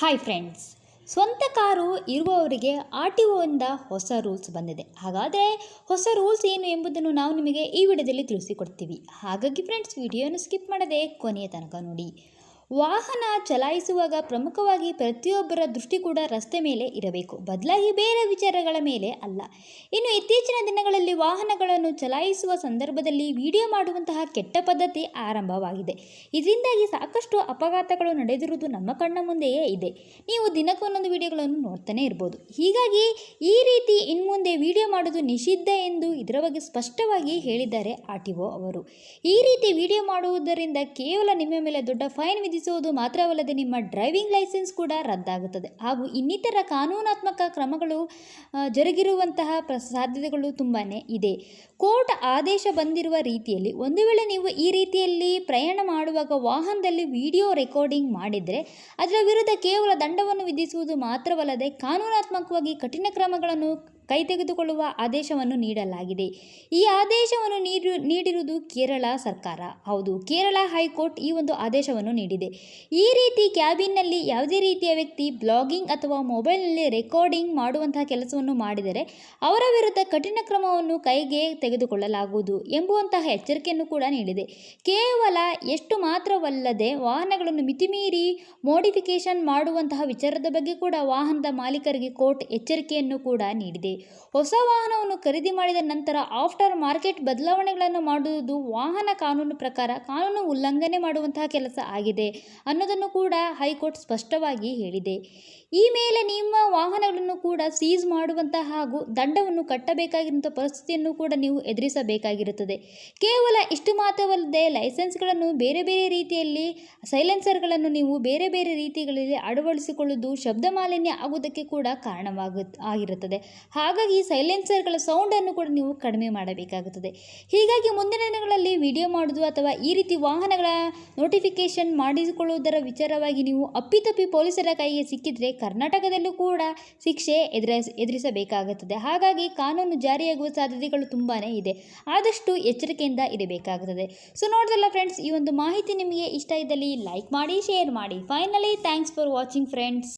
Hi friends ಸ್ವಂತ car ಇರುವವರಿಗೆ R T ಒಯಿಂದ ಹೊಸ ರೂಲ್ಸ್ ಬಂದಿದೆ. ಹಾಗಾದರೆ ಹೊಸ ರೂಲ್ಸ್ ಏನು ಎಂಬುದನ್ನು ನಾವು ನಿಮಗೆ ಈ ವಿಡಿಯೋದಲ್ಲಿ ತಿಳಿಸಿಕೊಡ್ತೀವಿ. ಹಾಗಾಗಿ ಫ್ರೆಂಡ್ಸ್ ವಿಡಿಯೋನ ಸ್ಕಿಪ್ ಮಾಡದೆ ಕೊನೆಯ ತನಕ ನೋಡಿ. ವಾಹನ ಚಲಾಯಿಸುವಾಗ ಪ್ರಮುಖವಾಗಿ ಪ್ರತಿಯೊಬ್ಬರ ದೃಷ್ಟಿ ಕೂಡ ರಸ್ತೆ ಮೇಲೆ ಇರಬೇಕು. ಬದಲಾಗಿ ಬೇರೆ ವಿಚಾರಗಳ ಮೇಲೆ ಅಲ್ಲ. ಇನ್ನು ಇತ್ತೀಚಿನ ದಿನಗಳಲ್ಲಿ ವಾಹನಗಳನ್ನು ಚಲಾಯಿಸುವ ಸಂದರ್ಭದಲ್ಲಿ ವಿಡಿಯೋ ಮಾಡುವಂತಹ ಕೆಟ್ಟ ಪದ್ಧತಿ ಆರಂಭವಾಗಿದೆ. ಇದರಿಂದಾಗಿ ಸಾಕಷ್ಟು ಅಪಘಾತಗಳು ನಡೆದಿರುವುದು ನಮ್ಮ ಕಣ್ಣ ಮುಂದೆಯೇ ಇದೆ. ನೀವು ದಿನಕ್ಕೊಂದೊಂದು ವಿಡಿಯೋಗಳನ್ನು ನೋಡ್ತಾನೆ ಇರ್ಬೋದು. ಹೀಗಾಗಿ ಈ ರೀತಿ ಇನ್ಮುಂದೆ ವಿಡಿಯೋ ಮಾಡುವುದು ನಿಷಿದ್ಧ ಎಂದು ಇದರ ಬಗ್ಗೆ ಸ್ಪಷ್ಟವಾಗಿ ಹೇಳಿದ್ದಾರೆ ಆರ್ ಟಿ ಒ ಅವರು. ಈ ರೀತಿ ವಿಡಿಯೋ ಮಾಡುವುದರಿಂದ ಕೇವಲ ನಿಮ್ಮ ಮೇಲೆ ದೊಡ್ಡ ಫೈನ್ ವಿಧಿಸುವುದು ಮಾತ್ರವಲ್ಲದೆ ನಿಮ್ಮ ಡ್ರೈವಿಂಗ್ ಲೈಸೆನ್ಸ್ ಕೂಡ ರದ್ದಾಗುತ್ತದೆ. ಹಾಗೂ ಇನ್ನಿತರ ಕಾನೂನಾತ್ಮಕ ಕ್ರಮಗಳು ಜರುಗಿರುವಂತಹ ಪ್ರ ಸಾಧ್ಯತೆಗಳು ತುಂಬಾ ಇದೆ. ಕೋರ್ಟ್ ಆದೇಶ ಬಂದಿರುವ ರೀತಿಯಲ್ಲಿ ಒಂದು ವೇಳೆ ನೀವು ಈ ರೀತಿಯಲ್ಲಿ ಪ್ರಯಾಣ ಮಾಡುವಾಗ ವಾಹನದಲ್ಲಿ ವಿಡಿಯೋ ರೆಕಾರ್ಡಿಂಗ್ ಮಾಡಿದರೆ ಅದರ ವಿರುದ್ಧ ಕೇವಲ ದಂಡವನ್ನು ವಿಧಿಸುವುದು ಮಾತ್ರವಲ್ಲದೆ ಕಾನೂನಾತ್ಮಕವಾಗಿ ಕಠಿಣ ಕ್ರಮಗಳನ್ನು ಕೈ ತೆಗೆದುಕೊಳ್ಳುವ ಆದೇಶವನ್ನು ನೀಡಲಾಗಿದೆ. ಈ ಆದೇಶವನ್ನು ನೀಡಿ ನೀಡಿರುವುದು ಕೇರಳ ಸರ್ಕಾರ. ಹೌದು, ಕೇರಳ ಹೈಕೋರ್ಟ್ ಈ ಒಂದು ಆದೇಶವನ್ನು ನೀಡಿದೆ. ಈ ರೀತಿ ಕ್ಯಾಬಿನ್ನಲ್ಲಿ ಯಾವುದೇ ರೀತಿಯ ವ್ಯಕ್ತಿ ಬ್ಲಾಗಿಂಗ್ ಅಥವಾ ಮೊಬೈಲ್ನಲ್ಲಿ ರೆಕಾರ್ಡಿಂಗ್ ಮಾಡುವಂತಹ ಕೆಲಸವನ್ನು ಮಾಡಿದರೆ ಅವರ ವಿರುದ್ಧ ಕಠಿಣ ಕ್ರಮವನ್ನು ಕೈಗೆ ತೆಗೆದುಕೊಳ್ಳಲಾಗುವುದು ಎಂಬುವಂತಹ ಎಚ್ಚರಿಕೆಯನ್ನು ಕೂಡ ನೀಡಿದೆ. ಕೇವಲ ಎಷ್ಟು ಮಾತ್ರವಲ್ಲದೆ ವಾಹನಗಳನ್ನು ಮಿತಿಮೀರಿ ಮೋಡಿಫಿಕೇಶನ್ ಮಾಡುವಂತಹ ವಿಚಾರದ ಬಗ್ಗೆ ಕೂಡ ವಾಹನದ ಮಾಲೀಕರಿಗೆ ಕೋರ್ಟ್ ಎಚ್ಚರಿಕೆಯನ್ನು ಕೂಡ ನೀಡಿದೆ. ಹೊಸ ವಾಹನವನ್ನು ಖರೀದಿ ಮಾಡಿದ ನಂತರ ಆಫ್ಟರ್ ಮಾರ್ಕೆಟ್ ಬದಲಾವಣೆಗಳನ್ನು ಮಾಡುವುದು ವಾಹನ ಕಾನೂನು ಪ್ರಕಾರ ಕಾನೂನು ಉಲ್ಲಂಘನೆ ಮಾಡುವಂತಹ ಕೆಲಸ ಆಗಿದೆ ಅನ್ನೋದನ್ನು ಕೂಡ ಹೈಕೋರ್ಟ್ ಸ್ಪಷ್ಟವಾಗಿ ಹೇಳಿದೆ. ಈ ಮೇಲೆ ನಿಮ್ಮ ವಾಹನಗಳನ್ನು ಕೂಡ ಸೀಸ್ ಮಾಡುವಂತಹ ಹಾಗೂ ದಂಡವನ್ನು ಕಟ್ಟಬೇಕಾಗಿರುವಂಥ ಪರಿಸ್ಥಿತಿಯನ್ನು ಕೂಡ ನೀವು ಎದುರಿಸಬೇಕಾಗಿರುತ್ತದೆ. ಕೇವಲ ಇಷ್ಟು ಮಾತ್ರವಲ್ಲದೆ ಲೈಸೆನ್ಸ್ಗಳನ್ನು ಬೇರೆ ಬೇರೆ ರೀತಿಯಲ್ಲಿ ಸೈಲೆನ್ಸರ್ಗಳನ್ನು ನೀವು ಬೇರೆ ಬೇರೆ ರೀತಿಗಳಲ್ಲಿ ಅಳವಡಿಸಿಕೊಳ್ಳುವುದು ಶಬ್ದ ಮಾಲಿನ್ಯ ಆಗುವುದಕ್ಕೆ ಕೂಡ ಕಾರಣವಾಗ, ಆಗಿರುತ್ತದೆ. ಹಾಗಾಗಿ ಸೈಲೆನ್ಸರ್ಗಳ ಸೌಂಡನ್ನು ಕೂಡ ನೀವು ಕಡಿಮೆ ಮಾಡಬೇಕಾಗುತ್ತದೆ. ಹೀಗಾಗಿ ಮುಂದಿನ ದಿನಗಳಲ್ಲಿ ವಿಡಿಯೋ ಮಾಡೋದು ಅಥವಾ ಈ ರೀತಿ ವಾಹನಗಳ ನೋಟಿಫಿಕೇಶನ್ ಮಾಡಿಸಿಕೊಳ್ಳುವುದರ ವಿಚಾರವಾಗಿ ನೀವು ಅಪ್ಪಿತಪ್ಪಿ ಪೊಲೀಸರ ಕೈಗೆ ಸಿಕ್ಕಿದರೆ ಕರ್ನಾಟಕದಲ್ಲೂ ಕೂಡ ಶಿಕ್ಷೆ ಎದುರಿಸ ಎದುರಿಸಬೇಕಾಗುತ್ತದೆ. ಹಾಗಾಗಿ ಕಾನೂನು ಜಾರಿಯಾಗುವ ಸಾಧ್ಯತೆಗಳು ತುಂಬಾ ಇದೆ. ಆದಷ್ಟು ಎಚ್ಚರಿಕೆಯಿಂದ ಇರಬೇಕಾಗುತ್ತದೆ. ಸೊ ನೋಡಿದಲ್ಲ ಫ್ರೆಂಡ್ಸ್ ಈ ಒಂದು ಮಾಹಿತಿ ನಿಮಗೆ ಇಷ್ಟ ಇದ್ದಲ್ಲಿ ಲೈಕ್ ಮಾಡಿ ಶೇರ್ ಮಾಡಿ. Finally thanks for watching friends